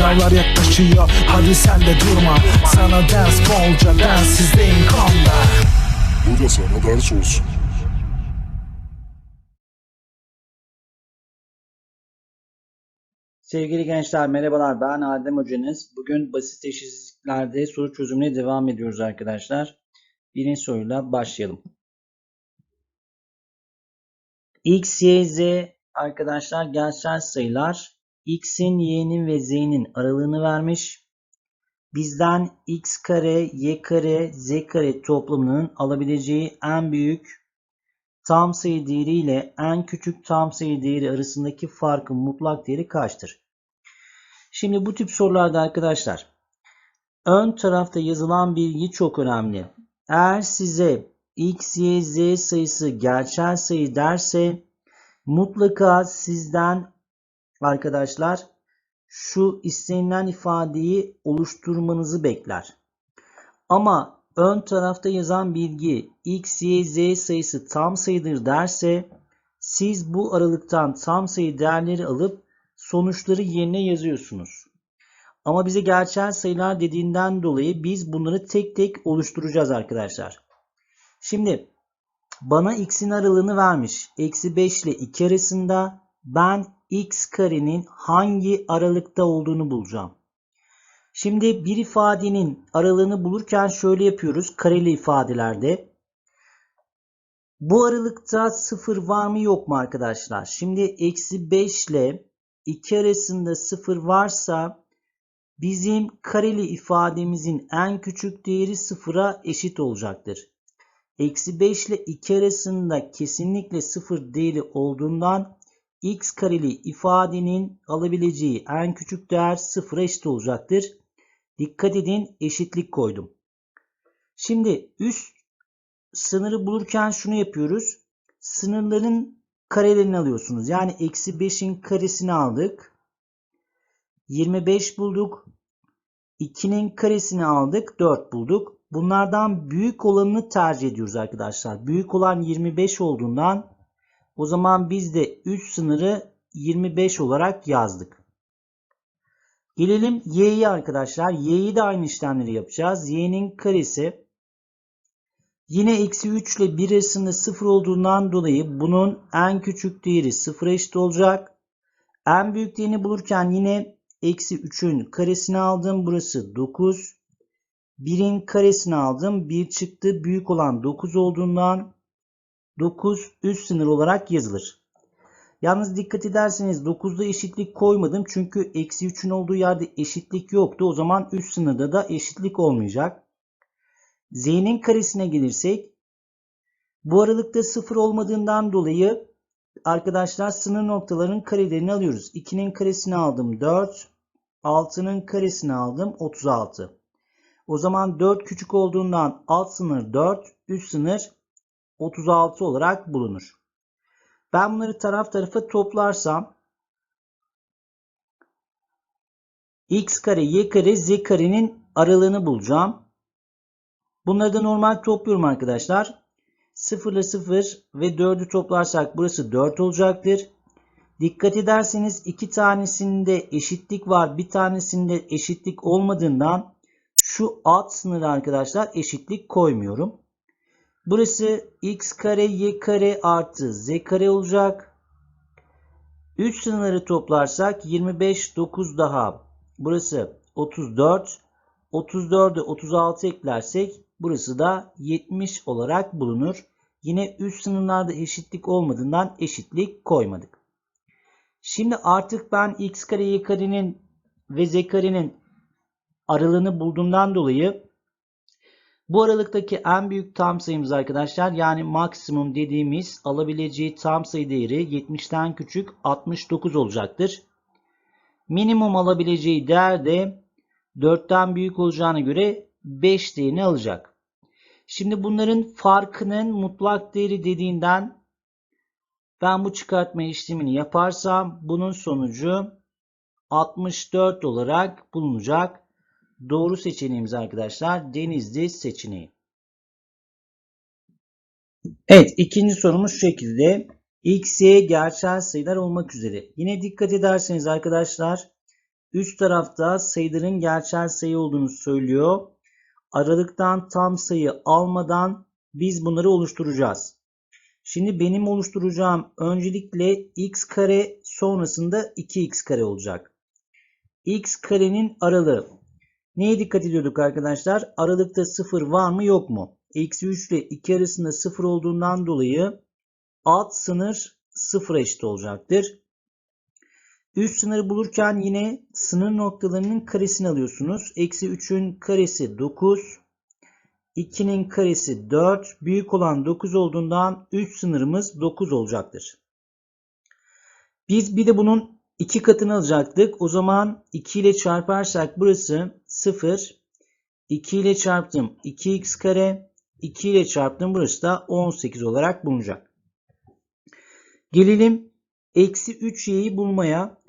Sınavlar yaklaşıyor hadi sen de durma Sana ders bolca densizdeyim konda Bu da sana ders olsun. Sevgili gençler merhabalar ben Adem Hocanız. Bugün basit eşitsizliklerde soru çözümüne devam ediyoruz arkadaşlar. Birinci soruyla başlayalım. X, Y, Z arkadaşlar gerçel sayılar. X'in, Y'nin ve Z'nin aralığını vermiş. Bizden X kare, Y kare, Z kare toplamının alabileceği en büyük tam sayı değeri ile en küçük tam sayı değeri arasındaki farkın mutlak değeri kaçtır? Şimdi bu tip sorularda arkadaşlar ön tarafta yazılan bilgi çok önemli. Eğer size x, y, z sayısı gerçel sayı derse mutlaka sizden arkadaşlar şu istenilen ifadeyi oluşturmanızı bekler. Ama ön tarafta yazan bilgi x, y, z sayısı tam sayıdır derse siz bu aralıktan tam sayı değerleri alıp sonuçları yerine yazıyorsunuz. Ama bize gerçel sayılar dediğinden dolayı biz bunları tek tek oluşturacağız arkadaşlar. Şimdi bana x'in aralığını vermiş. Eksi 5 ile 2 arasında ben x karenin hangi aralıkta olduğunu bulacağım. Şimdi bir ifadenin aralığını bulurken şöyle yapıyoruz kareli ifadelerde. Bu aralıkta 0 var mı yok mu arkadaşlar? Şimdi eksi 5 ile 2 arasında 0 varsa bizim kareli ifademizin en küçük değeri 0'a eşit olacaktır. Eksi 5 ile 2 arasında kesinlikle 0 değeri olduğundan x kareli ifadenin alabileceği en küçük değer 0'a eşit olacaktır. Dikkat edin eşitlik koydum. Şimdi üst sınırı bulurken şunu yapıyoruz. Sınırların karelerini alıyorsunuz. Yani eksi 5'in karesini aldık. 25 bulduk. 2'nin karesini aldık. 4 bulduk. Bunlardan büyük olanını tercih ediyoruz arkadaşlar. Büyük olan 25 olduğundan o zaman biz de üst sınırı 25 olarak yazdık. Gelelim y'ye arkadaşlar. Y'yi de aynı işlemleri yapacağız. y'nin karesi Yine eksi 3 ile 1 arasında 0 olduğundan dolayı bunun en küçük değeri 0 eşit olacak. En büyük değerini bulurken yine eksi 3'ün karesini aldım. Burası 9. 1'in karesini aldım. 1 çıktı. Büyük olan 9 olduğundan 9 üst sınır olarak yazılır. Yalnız dikkat ederseniz 9'da eşitlik koymadım. Çünkü eksi 3'ün olduğu yerde eşitlik yoktu. O zaman üst sınırda da eşitlik olmayacak. Z'nin karesine gelirsek bu aralıkta 0 olmadığından dolayı arkadaşlar sınır noktalarının karelerini alıyoruz. 2'nin karesini aldım 4. 6'nın karesini aldım 36. O zaman 4 küçük olduğundan alt sınır 4, üst sınır 36 olarak bulunur. Ben bunları taraf tarafa toplarsam x kare, y kare, z karenin aralığını bulacağım. Bunları da normal topluyorum arkadaşlar. 0 ile 0 ve 4'ü toplarsak burası 4 olacaktır. Dikkat ederseniz iki tanesinde eşitlik var. Bir tanesinde eşitlik olmadığından şu alt sınırı arkadaşlar eşitlik koymuyorum. Burası x kare y kare artı z kare olacak. 3 sınırları toplarsak 25 9 daha. Burası 34. 34'e 36 eklersek burası da 70 olarak bulunur. Yine üst sınırlarda eşitlik olmadığından eşitlik koymadık. Şimdi artık ben x kare y karenin ve z karenin aralığını bulduğumdan dolayı bu aralıktaki en büyük tam sayımız arkadaşlar yani maksimum dediğimiz alabileceği tam sayı değeri 70'ten küçük 69 olacaktır. Minimum alabileceği değer de 4'ten büyük olacağına göre 5 değerini alacak. Şimdi bunların farkının mutlak değeri dediğinden ben bu çıkartma işlemini yaparsam bunun sonucu 64 olarak bulunacak. Doğru seçeneğimiz arkadaşlar Denizli seçeneği. Evet ikinci sorumuz şu şekilde. X, Y gerçel sayılar olmak üzere. Yine dikkat ederseniz arkadaşlar üst tarafta sayıların gerçel sayı olduğunu söylüyor. Aralıktan tam sayı almadan biz bunları oluşturacağız. Şimdi benim oluşturacağım öncelikle x kare sonrasında 2x kare olacak. x karenin aralığı. Neye dikkat ediyorduk arkadaşlar? Aralıkta 0 var mı yok mu? Eksi 3 ile 2 arasında 0 olduğundan dolayı alt sınır 0 eşit olacaktır. Üst sınırı bulurken yine sınır noktalarının karesini alıyorsunuz. Eksi 3'ün karesi 9. 2'nin karesi 4. Büyük olan 9 olduğundan üst sınırımız 9 olacaktır. Biz bir de bunun 2 katını alacaktık. O zaman 2 ile çarparsak burası 0. 2 ile çarptım 2x kare. 2 ile çarptım burası da 18 olarak bulunacak. Gelelim eksi 3y'yi bulmaya.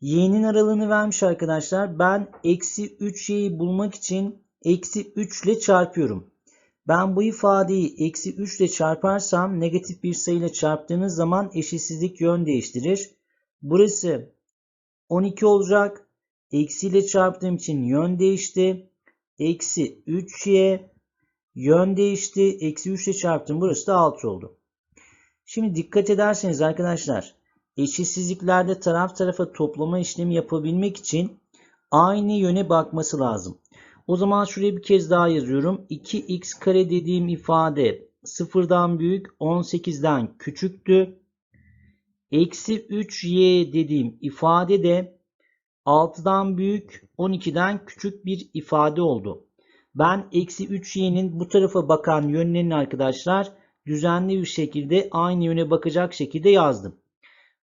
Y'nin aralığını vermiş arkadaşlar. Ben eksi 3y'yi bulmak için eksi 3 ile çarpıyorum. Ben bu ifadeyi eksi 3 ile çarparsam negatif bir sayıyla çarptığınız zaman eşitsizlik yön değiştirir. Burası 12 olacak. Eksi ile çarptığım için yön değişti. Eksi 3y yön değişti. Eksi 3 ile çarptım. Burası da 6 oldu. Şimdi dikkat ederseniz arkadaşlar eşitsizliklerde taraf tarafa toplama işlemi yapabilmek için aynı yöne bakması lazım. O zaman şuraya bir kez daha yazıyorum. 2x kare dediğim ifade 0'dan büyük 18'den küçüktü. Eksi 3y dediğim ifade de 6'dan büyük 12'den küçük bir ifade oldu. Ben eksi 3y'nin bu tarafa bakan yönlerini arkadaşlar düzenli bir şekilde aynı yöne bakacak şekilde yazdım.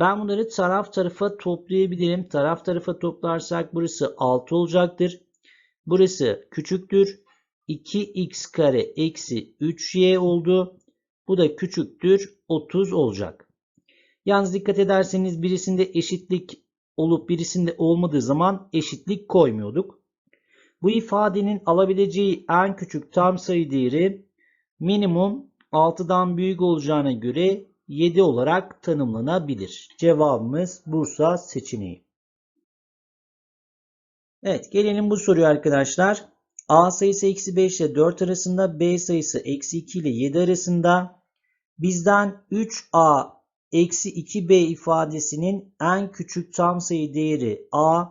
Ben bunları taraf tarafa toplayabilirim. Taraf tarafa toplarsak burası 6 olacaktır. Burası küçüktür. 2x kare eksi 3y oldu. Bu da küçüktür 30 olacak. Yalnız dikkat ederseniz birisinde eşitlik olup birisinde olmadığı zaman eşitlik koymuyorduk. Bu ifadenin alabileceği en küçük tam sayı değeri minimum 6'dan büyük olacağına göre 7 olarak tanımlanabilir. Cevabımız Bursa seçeneği. Evet gelelim bu soruya arkadaşlar. A sayısı eksi 5 ile 4 arasında, B sayısı eksi 2 ile 7 arasında. Bizden 3A eksi 2B ifadesinin en küçük tam sayı değeri A,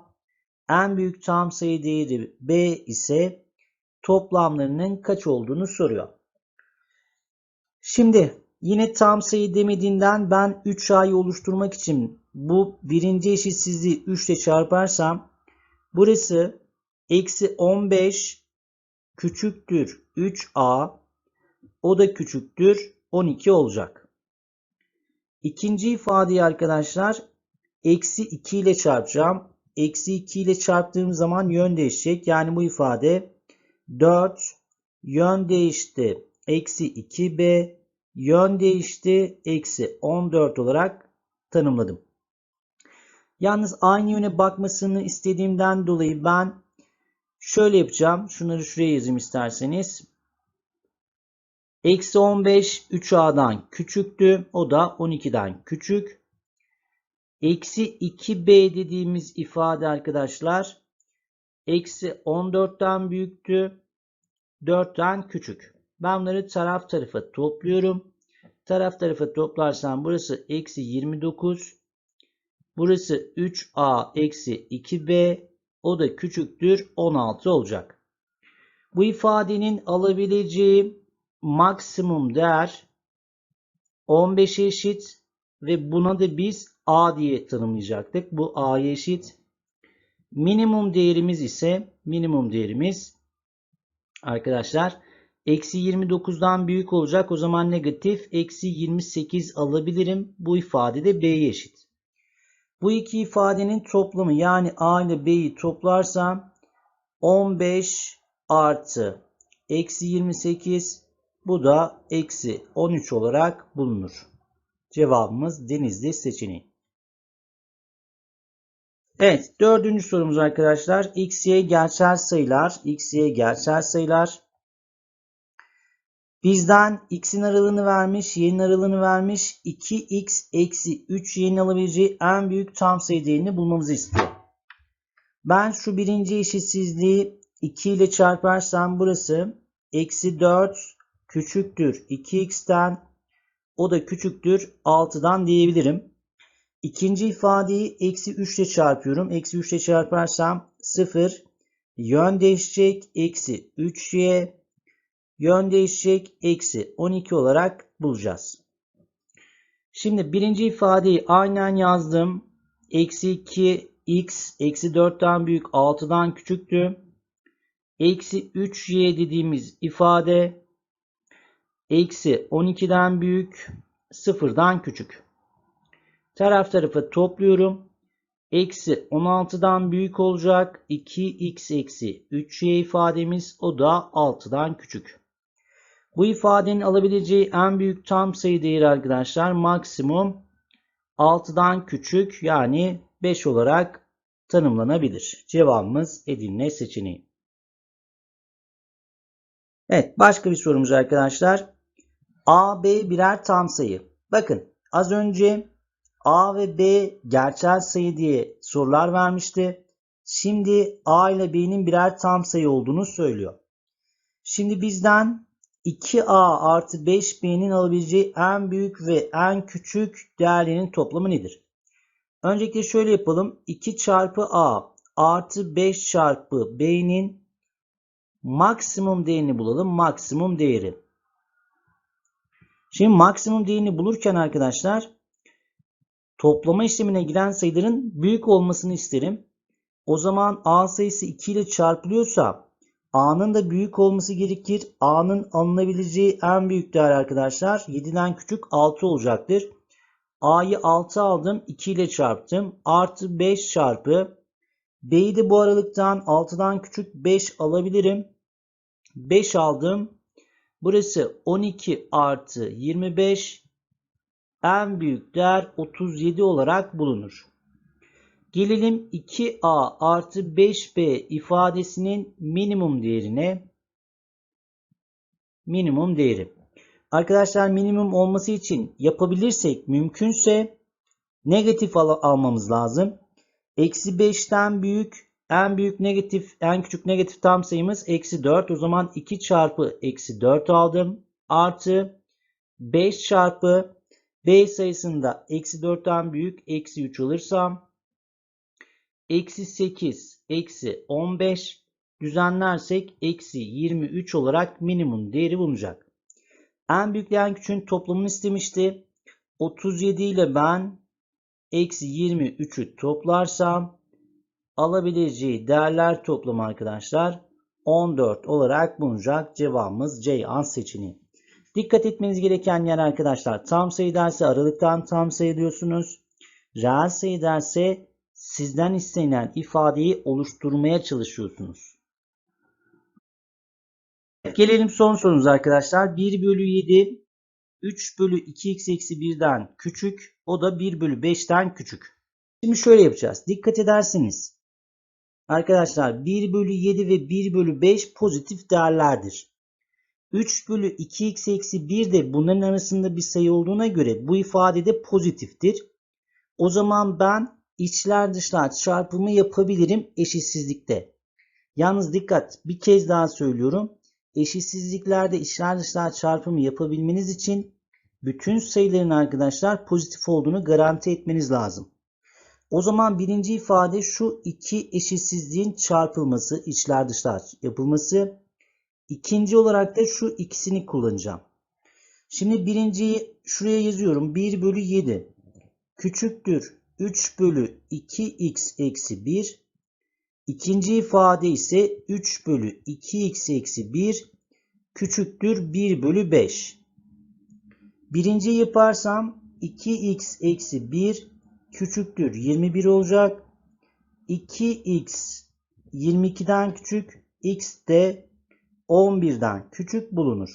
en büyük tam sayı değeri B ise toplamlarının kaç olduğunu soruyor. Şimdi yine tam sayı demediğinden ben 3A'yı oluşturmak için bu birinci eşitsizliği 3 ile çarparsam burası eksi 15 küçüktür 3A o da küçüktür 12 olacak. İkinci ifadeyi arkadaşlar eksi 2 ile çarpacağım. Eksi 2 ile çarptığım zaman yön değişecek. Yani bu ifade 4 yön değişti. Eksi 2b yön değişti. Eksi 14 olarak tanımladım. Yalnız aynı yöne bakmasını istediğimden dolayı ben şöyle yapacağım. Şunları şuraya yazayım isterseniz. Eksi 15 3A'dan küçüktü. O da 12'den küçük. Eksi 2B dediğimiz ifade arkadaşlar. Eksi 14'ten büyüktü. 4'ten küçük. Ben bunları taraf tarafa topluyorum. Taraf tarafa toplarsam burası eksi 29. Burası 3A eksi 2B. O da küçüktür 16 olacak. Bu ifadenin alabileceği maksimum değer 15'e eşit ve buna da biz A diye tanımlayacaktık. Bu A'ya eşit. Minimum değerimiz ise minimum değerimiz arkadaşlar eksi 29'dan büyük olacak. O zaman negatif eksi 28 alabilirim. Bu ifade de B'ye eşit. Bu iki ifadenin toplamı yani A ile B'yi toplarsam 15 artı eksi 28 bu da eksi 13 olarak bulunur. Cevabımız Denizli seçeneği. Evet dördüncü sorumuz arkadaşlar. X, Y gerçel sayılar. X, Y gerçel sayılar. Bizden x'in aralığını vermiş, y'nin aralığını vermiş. 2x eksi 3y'nin alabileceği en büyük tam sayı değerini bulmamızı istiyor. Ben şu birinci eşitsizliği 2 ile çarparsam burası eksi 4 küçüktür 2x'ten o da küçüktür 6'dan diyebilirim. İkinci ifadeyi eksi 3 ile çarpıyorum. Eksi 3 ile çarparsam 0 yön değişecek eksi 3y yön değişecek eksi 12 olarak bulacağız. Şimdi birinci ifadeyi aynen yazdım. Eksi 2 x eksi 4'ten büyük 6'dan küçüktü. Eksi 3y dediğimiz ifade eksi 12'den büyük 0'dan küçük. Taraf tarafa topluyorum. Eksi 16'dan büyük olacak. 2x eksi 3y ifademiz o da 6'dan küçük. Bu ifadenin alabileceği en büyük tam sayı değeri arkadaşlar maksimum 6'dan küçük yani 5 olarak tanımlanabilir. Cevabımız Edirne seçeneği. Evet başka bir sorumuz arkadaşlar. A, B birer tam sayı. Bakın az önce A ve B gerçel sayı diye sorular vermişti. Şimdi A ile B'nin birer tam sayı olduğunu söylüyor. Şimdi bizden 2A artı 5B'nin alabileceği en büyük ve en küçük değerlerinin toplamı nedir? Öncelikle şöyle yapalım. 2 çarpı A artı 5 çarpı B'nin maksimum değerini bulalım. Maksimum değeri. Şimdi maksimum değerini bulurken arkadaşlar toplama işlemine giren sayıların büyük olmasını isterim. O zaman A sayısı 2 ile çarpılıyorsa A'nın da büyük olması gerekir. A'nın alınabileceği en büyük değer arkadaşlar 7'den küçük 6 olacaktır. A'yı 6 aldım 2 ile çarptım. Artı 5 çarpı B'yi de bu aralıktan 6'dan küçük 5 alabilirim. 5 aldım. Burası 12 artı 25 en büyük değer 37 olarak bulunur. Gelelim 2a artı 5b ifadesinin minimum değerine. Minimum değeri. Arkadaşlar minimum olması için yapabilirsek mümkünse negatif al almamız lazım. Eksi 5'ten büyük en büyük negatif en küçük negatif tam sayımız eksi 4. O zaman 2 çarpı eksi 4 aldım. Artı 5 çarpı b sayısında eksi 4'ten büyük eksi 3 alırsam eksi 8 eksi 15 düzenlersek eksi 23 olarak minimum değeri bulunacak. En büyük en küçüğün toplamını istemişti. 37 ile ben eksi 23'ü toplarsam alabileceği değerler toplamı arkadaşlar 14 olarak bulunacak. Cevabımız Ceyhan seçeneği. Dikkat etmeniz gereken yer arkadaşlar tam sayı derse aralıktan tam sayı diyorsunuz. Reel sayı derse sizden istenilen ifadeyi oluşturmaya çalışıyorsunuz. Gelelim son sorumuz arkadaşlar. 1 bölü 7 3 bölü 2x eksi 1'den küçük. O da 1 bölü 5'ten küçük. Şimdi şöyle yapacağız. Dikkat ederseniz arkadaşlar 1 bölü 7 ve 1 bölü 5 pozitif değerlerdir. 3 bölü 2x eksi 1 de bunların arasında bir sayı olduğuna göre bu ifade de pozitiftir. O zaman ben içler dışlar çarpımı yapabilirim eşitsizlikte. Yalnız dikkat bir kez daha söylüyorum. Eşitsizliklerde içler dışlar çarpımı yapabilmeniz için bütün sayıların arkadaşlar pozitif olduğunu garanti etmeniz lazım. O zaman birinci ifade şu iki eşitsizliğin çarpılması, içler dışlar yapılması. İkinci olarak da şu ikisini kullanacağım. Şimdi birinciyi şuraya yazıyorum. 1 bölü 7 küçüktür 3 bölü 2x eksi 1. İkinci ifade ise 3 bölü 2x eksi 1 küçüktür 1 bölü 5. Birinci yaparsam 2x eksi 1 küçüktür 21 olacak. 2x 22'den küçük x de 11'den küçük bulunur.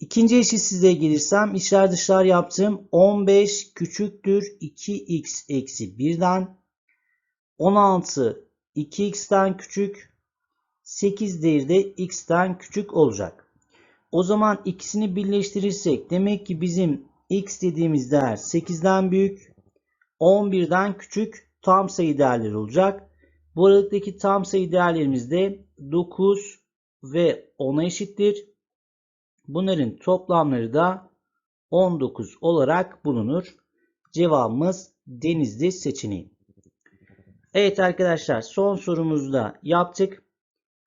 İkinci eşitsizliğe gelirsem içler dışlar yaptım. 15 küçüktür 2x eksi 1'den. 16 2x'ten küçük. 8 değeri de x'ten küçük olacak. O zaman ikisini birleştirirsek demek ki bizim x dediğimiz değer 8'den büyük. 11'den küçük tam sayı değerleri olacak. Bu aralıktaki tam sayı değerlerimiz de 9 ve 10'a eşittir. Bunların toplamları da 19 olarak bulunur. Cevabımız Denizli seçeneği. Evet arkadaşlar son sorumuzu da yaptık.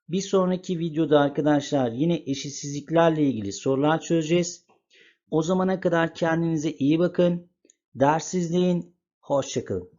Bir sonraki videoda arkadaşlar yine eşitsizliklerle ilgili sorular çözeceğiz. O zamana kadar kendinize iyi bakın. Ders izleyin. Hoşçakalın.